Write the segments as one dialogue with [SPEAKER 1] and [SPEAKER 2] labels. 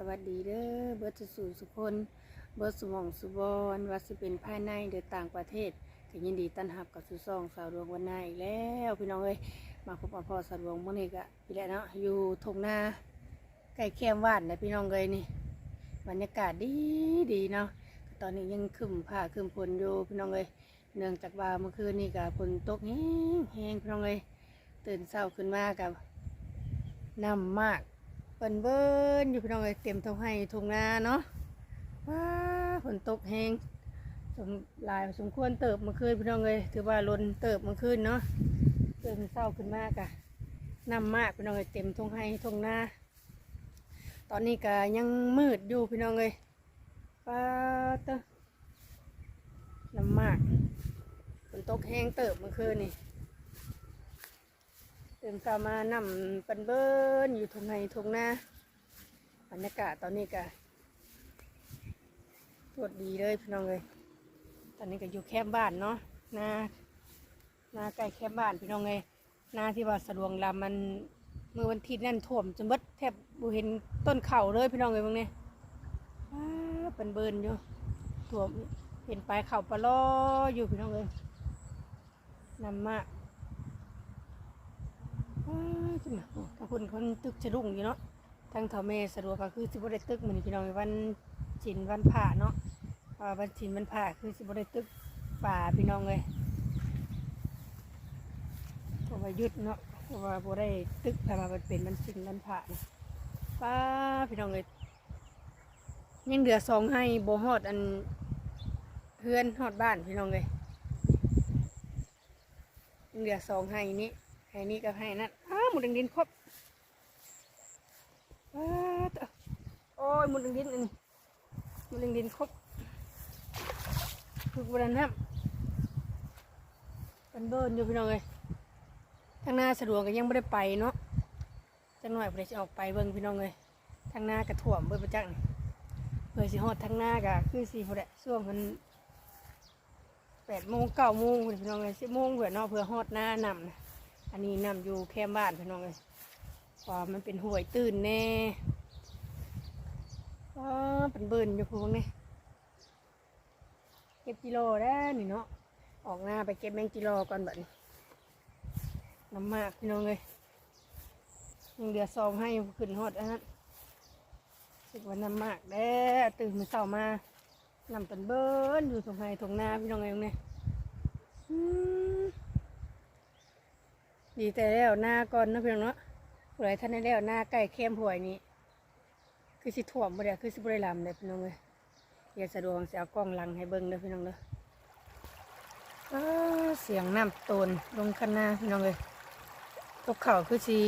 [SPEAKER 1] สวัสดีเด้อเบิร์ดสุสุสุคนเบิร์ดสมองสุบอนว่าสิเป็นภายในหรือต่างประเทศก็ยินดีต้อนรับกับสุซองสาวดวงวันนาอีกแล้วพี่น้องเอ้ยมาพบกับพ่อสาวดวงเมื่อนี้ก็พี่แหละเนาะอยู่ทงนาใกล้แคมว่านนะพี่น้องเอ้ยนี่บรรยากาศดีดีเนาะตอนนี้ยังครึมผ้าครึมฝนอยู่พี่น้องเอ้ยเนื่องจากว่าเมื่อคืนนี่ก็ฝนตกแห้งแห้งพี่น้องเอ้ยตื่นเช้าขึ้นมากับน้ำมาก เปิ้นเบิ้นอยู่พี่น้องเอ้ยเต็มทงให้ทงนาเนาะว้าฝนตกแหงสมหลายสมควรเติบเมื่อคืนพี่น้องเอ้ยถือว่าลนเติบเมื่อคืนเนาะเตื่นเศร้าขึ้นมากอะน้ำมากพี่น้องเอ้ยเต็มทงให้ทงนาตอนนี้ก็ยังมืดอยู่พี่น้องเอ้ยป้าเตอน้ำมากฝนตกแห้งเติบเมื่อคืนนี่ ตื่นเช้ามานำปันเบิ้นอยู่ทงในทงนาบรรยากาศตอนนี้ก็ตรวจดีเลยพี่น้องเลยตอนนี้ก็อยู่แคมป์บ้านเนาะนานาใกล้แคมป์บ้านพี่น้องเลยนาที่ว่าสะดวงลำมันเมื่อวันที่นั่นท่วมจนเบิดแทบบูเห็นต้นเข่าเลยพี่น้องเลยบางเนี่ยอ้ปันเบิ้นอยู่ท่วมเห็นปลายเข่าปลาล้ออยู่พี่น้องเลยนำมาก อ้าวขึ้นมาโอ้ทางคนตึกจะรุ่งอยู่เนาะทางเถาเมสะดวกก็คือสิบได้ตึกเหมือนพี่น้องวันจินวันผ่าเนาะวันจินวันผ่าคือสิบได้ตึกป่าพี่น้องเลยเพราะว่ายุดเนาะเพราะว่าบ่ได้ตึกแต่ว่ามันเป็นวันจินวันผ่าป้าพี่น้องเลยยังเหลือสองให้โบฮอดอันเพื่อนฮอดบ้านพี่น้องเลยยังเหลือสองให้นี้ ให้นี่กับให้นั่นอ้าหมุดดินครบอ้าโอ้ยหมุดดินอันนี้หมุดดินครบคือบรันน้ำเป็นเบิร์นอยู่พี่น้องเลยทางหน้าสะดวกก็ยังไม่ได้ไปเนาะจังหน่อยเพื่อจะออกไปเบิ่งพี่น้องเลยทางหน้ากระถ่วมเบิ่งประจักษ์นเพื่อสิฮอดทางหน้ากะคือสี่พอดะช่วงมันแปดโมงเก้าโมงพี่น้องเลยสิบโมงเพื่อนาะเพื่อฮอดหน้านำนะ อันนี้นำอยู่แคมบ้านพี่น้องเลยว่ามันเป็นห่วยตื่นแน่ว้าเป็นเบิร์นอยู่พวกนี้เก็บกิโลได้นี่เนาะออกหน้าไปเก็บแมงกิโลก่อนแบบนี้น้ำมากพี่น้องเลยยังเดือดซองให้ขึ้นฮอดอันนั้นสึกว่าน้ำมากแด้ตื่นมาเช้ามาน้ำเป็นเบิร์นอยู่ตรงไห้ตรงหน้าพี่น้องเลยตรงนี้อืม ดีแต่แล้วหน้าก่อนเนาะเพียงเนาะผู้ใดท่านได้แล้วหน้าใกล้เข้มหวยนี้ คือสิถ่วมบ่ได้คือสิบ่ได้ลำเลยพี่น้องเลยอย่าสะดวกสิเอากล้องลังให้เบิ่งเด้อพี่น้องเด้อเสียงน้ำตนลงคันหน้าพี่น้องเลยตกเข่าคือสิ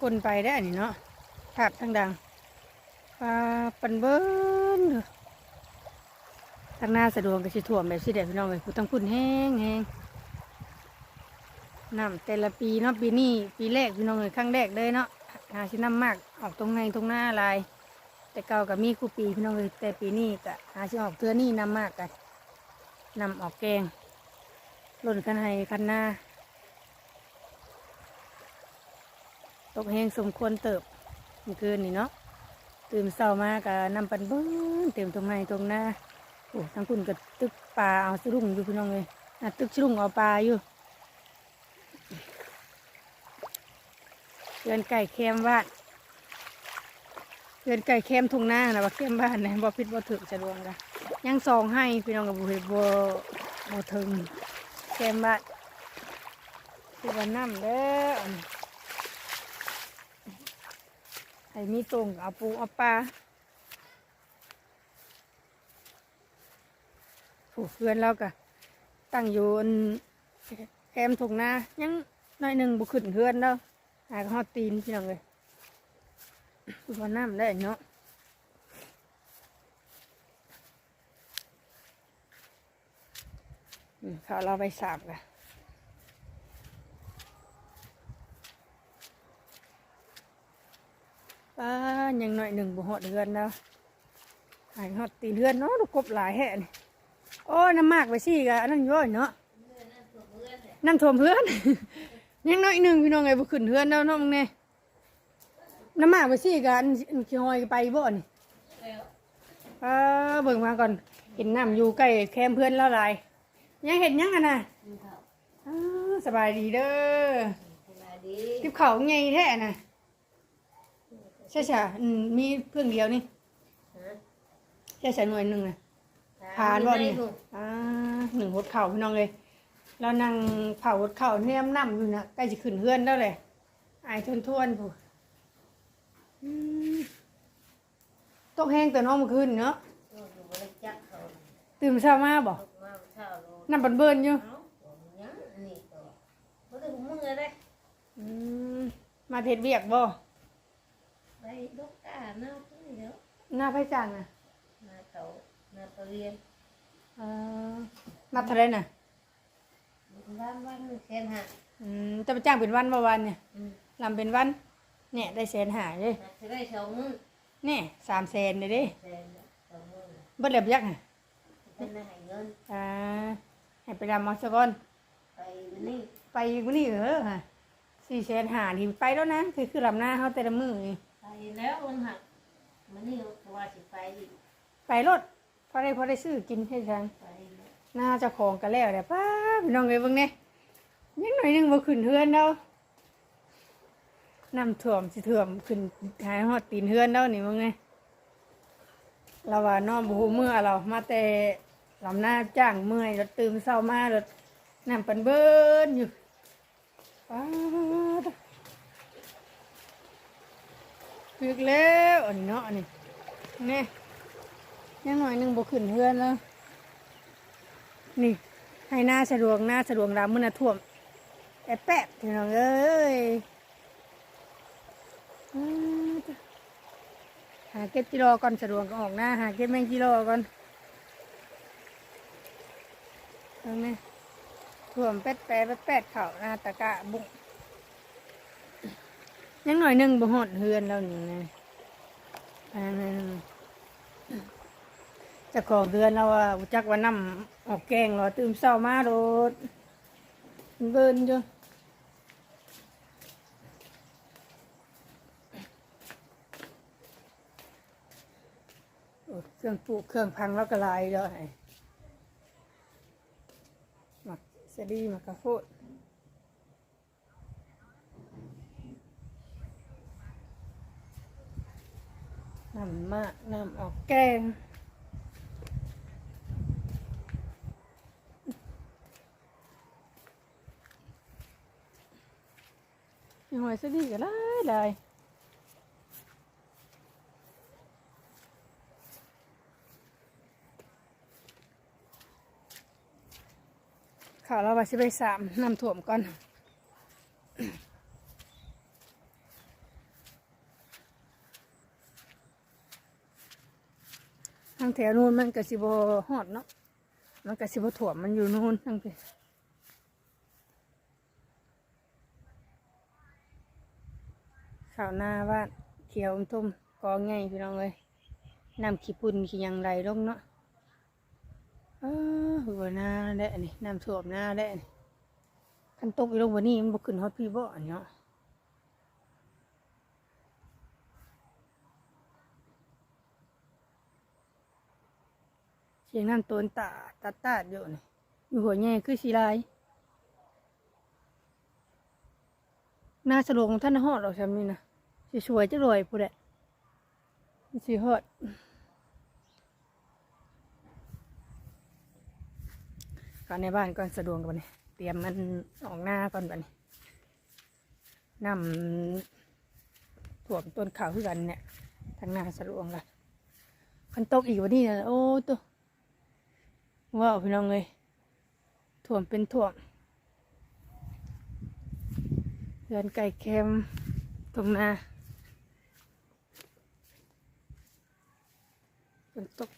[SPEAKER 1] คนไปได้นี่เนาะภาพทั้งดังปลาปันเบิ้นเด้อ ทางหน้าสะดวกก็สิถ่วมแบบสิเด็พี่น้องเลยผู้ต้องพุ่นแห้งแห้งน้ำแต่ละปีเนาะปีนี้ปีแรกพี่น้องเลยครั้งแรกเลยเนาะหาชิน้ำมากออกตรงในตรงหน้าลาย แต่เก่ากับมีคู่ปีพี่น้องเลยแต่ปีนี้ก็หาชิออกเทือนี่น้ำมากกันนำออกแกงหล่นคันให้คันหน้าตกแห้งสมควรเติบเมื่อคืนนี่เนาะตื่นเช้ามาก็นำปันบิ้งเต็มตรงในตรงหน้า โอ้ทั้งคุณก็ตึกปลาเอาสรุ่งอยู่พี่น้องเลยนะตึกสรุ่งเอาปลาอยู่เรือนไก่แคมบ้านเรือนไก่แคมทุ่งนานะว่าแคมบ้านนะบ่พิษบ่ถึกจะดวงกันยังซองให้พี่น้องกับบุเห็บ่บ่ถึงแคมบ้านคือว่าน้ำเด้อให้มีตรงเอาปูเอาปลา ผูกเพื่อนเราก็ตั้งอยู่อันแคมถุงนายังน้อยหนึ่งบุขึ้นเพื่อนเราหากฮอดตีนพี่น้องเลยคือว่าน้ำได้เนาะเขาเราไปสาบกันป้ายังหน่อยหนึ่งบุหอดเฮือนแล้วหายฮอดตีเฮือนเนาะลูกกบหลายแห่นี่ โอ้ยน้ำมากไปสิกะนั่นย่อยเนาะน้ำท่วมเพื่อนยังน้อยหนึ่งพี่น้องไงบุขึ้นเพื่อนแล้วเนาะมึงเนี่ยน้ำหมากไปสิกันขี้หอยไปบ่นี่
[SPEAKER 2] แล้ว
[SPEAKER 1] เออเบิ่งมาก่อนเห็นน้ำอยู่ใกล้แคมป์เพื่อนแล้วหลายยังเห็นยังอะนะ
[SPEAKER 2] กินข้าว
[SPEAKER 1] อ้าสบายดีเด้อ
[SPEAKER 2] สบายดี
[SPEAKER 1] ทิบเขาไงแท้น่ะใช่ใช่อืมมีเพื่องเดียวนี่
[SPEAKER 2] ฮะ
[SPEAKER 1] ใช่ใช่หน่วยหนึ่งน่ะ ผ่านบ่นี่อ่าหนึ่งหดเข่าพี่น้องเลยเรานั่งเผาหดเข่าเนี่ยน้ำอยู่น่ะใกล้จะขึ้นเพื่อนแล้วเลยอายทวนทวนๆผู้อืมตกแห้งแต่น้องเมื่อคืนเนาะ
[SPEAKER 2] อยู่บริจักเขา
[SPEAKER 1] ตื่นเช้ามาบ่
[SPEAKER 2] ตกมาเช้าโล
[SPEAKER 1] น้ำบันเบินอยู่
[SPEAKER 2] เอ้าผมยังอันนี้ตัวบ่ได้มึงเลย
[SPEAKER 1] อืมมาเทศเวียกบ่
[SPEAKER 2] ไปดกตาหน้าตัวเดี๋ยว
[SPEAKER 1] หน้าไผ่จังอะ
[SPEAKER 2] หน้าเขา หน้าตัวเรียน
[SPEAKER 1] เออมาเท่าไรน่ะ
[SPEAKER 2] บ้านวันแค่หัก
[SPEAKER 1] อืมจะไปจ้างเป็นวันบ่วันเนี่ย
[SPEAKER 2] อืม
[SPEAKER 1] ลำเป็นวัน เนี่ยได้แสนหาเลย
[SPEAKER 2] หักจะได้สองมื้อ
[SPEAKER 1] เนี่ยสามแสนเลยเด้
[SPEAKER 2] แสนสองมื้อ
[SPEAKER 1] เบิดแล้วไปยักอะ
[SPEAKER 2] เป็นให้เงิน
[SPEAKER 1] อ่าให้ไปดำมาสะก่อน
[SPEAKER 2] ไปนี่
[SPEAKER 1] ไปวันนี้เออค่ะสี่แสนหาที่ไปแล้วนะคือคือลำหน้าเขาแต่ละมือนี่
[SPEAKER 2] ไปแล้วมันหักมันนี่ว่าสิไปอีก
[SPEAKER 1] ไปรถพ อได้พอได้ซื้อกินให้ทัง
[SPEAKER 2] ไปแล้ว
[SPEAKER 1] หน้าเจ้าของกันแล้วเดี๋ยวป้าพี่น้องเลยเบิ่งเนี่ยยังหน่อยหนึงบ่ขึ้นเฮือนแล้วน้ำท่วมสิท่วมขึ้นหายฮอดตีนเฮือนแล้วนี่มึงไงเราว่านอนบ่ฮู้เมื่อเรามาแต่ลำหน้าจ้างเมื่อยรถตื่นเช้ามารถน้ำปันเบิ้นอยู่ป้าดถึกแล้วอันนี้เนาะอันนี้นี่ ยังหน่อยหนึ่งบ่ขึ้นเฮือนแล้ว นี่ ให้หน้าสะดวกหน้าสะดวกรามมือน่ะท่วมแอบแปะพี่น้องเอ้ยหาเก็บกิโลก่อนสะดวกก็ออกหน้าหาเก็บแมงกิโลก่อนเอาไหมท่วมเป็ดแปะเป็ดแปดเข่าหน้าตะกะบุ้งยังหน่อยหนึ่งบ่หอดเฮือนแล้วนี่ไงอันนั้น จะของเฮือนเราว่ารู้จักว่าน้ำออกแกงเรอตื่นเช้ามาโดดเบิ่นอยู่โอ้เครื่องปลูกเครื่องพังแล้วก็ลายเลยหมักเสดีหมักกระโฟดน้ำมากน้ำออกแกง หอยสดีก็ได้ได้ข่าวเราไปสิไปสามนำถ่วมก่อนทางแถวนู้นมันกระสิบหอดเนาะมันกระสิบถ่วมมันอยู่นู้นทางเพ ข่าวหน้าบ้านเขียวอมทุ่มกองไงพี่น้องเลยน้ำขี้ปุ่นขี้ยังไหลลงเนาะเออหัวหน้าได้นนี้น้ำท่วมหน้าได้อันนี้คันตกอยู่ลงวันนี้มันบกขึ้นฮอตพี่บ่อนเนาะเสียงน้ำต้นตาตาตาดอยู่นี่อยู่หัวแง่คือสีลายหน้าสลวงของท่านหอดเราใช่ไหมนะ สิสวยจะรวยพูดแหละสิฮอดก่อนในบ้านก่อนสะดวกก่อนนี่เตรียมมันออกหน้าก่อนบันี้นำถ่วมต้นขาวขึ้นกันเนี่ยทางหน้าสะดวกละคันตกอีกวันนี้นะโอ้ตัวว้าวพี่น้องเลยถ่วมเป็นถ่วมเรือนไก่เค็มตรงนา นตก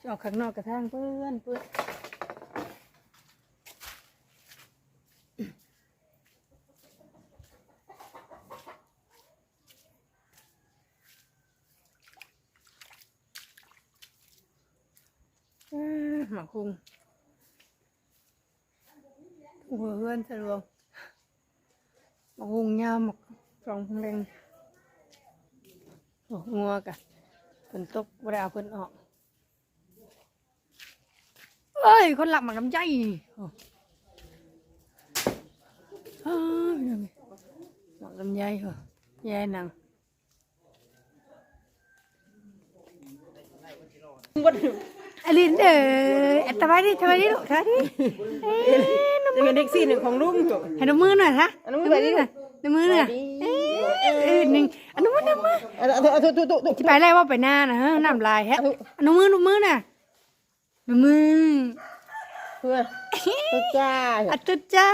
[SPEAKER 1] จะออกข้างนอกกระทั่งเพื่อนเพื่อนอ่าหมักคุงหัวเพื่อนสะดวกหมกหุงยาวหมกสองแดงโอ้งัวกะ ฝนตกบ่ได้เอาเพิ่นออกเอ้ย คนหลับหมากลำไยโอ้อ้าวพี่น้องเอ้ยหมากลำไยเหรอแย่หนังอลินเด้อทำไมดิทำไมดิลูกทำไมดิเอ๊ะน้ำ
[SPEAKER 2] จะเป็นเด็กสี่หนึ่งของลุงจุ
[SPEAKER 1] ให้น้ำมือหน่อยฮะ
[SPEAKER 2] อันน้ำมือไปดิ
[SPEAKER 1] หน่อยน้ำมือหน่อย เอ๊ะเอ๊ะหนึ่งอันน้ำมือนมือ
[SPEAKER 2] เอาเอาเอาตุ๊ตุ๊ตุ๊
[SPEAKER 1] ที่ไปไล่ว่าไปหน้านะฮะน้ำลายฮะอันน้ำมือน้ำมือน่ะน้มือ
[SPEAKER 2] เพื่อตุ๊จ้า
[SPEAKER 1] อัตจ้า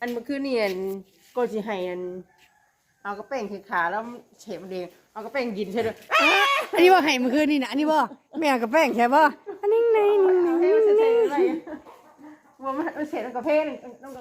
[SPEAKER 2] อันเมื่อคืนนี่อันก็จะให้อันเอากระแป้งที่ขาแล้วเฉมเดงเอากระแป้งกินใช่ด้วย
[SPEAKER 1] อันนี้ว่าให้เมื่อคืนนี่นะอันนี้บ่แม่เอากับแป้งใช่บ่อันนี้ไหนนี่ไหน
[SPEAKER 2] ให้มันเสร็จอะไรว่ามันเสร็จแล้วกระเพงน้อง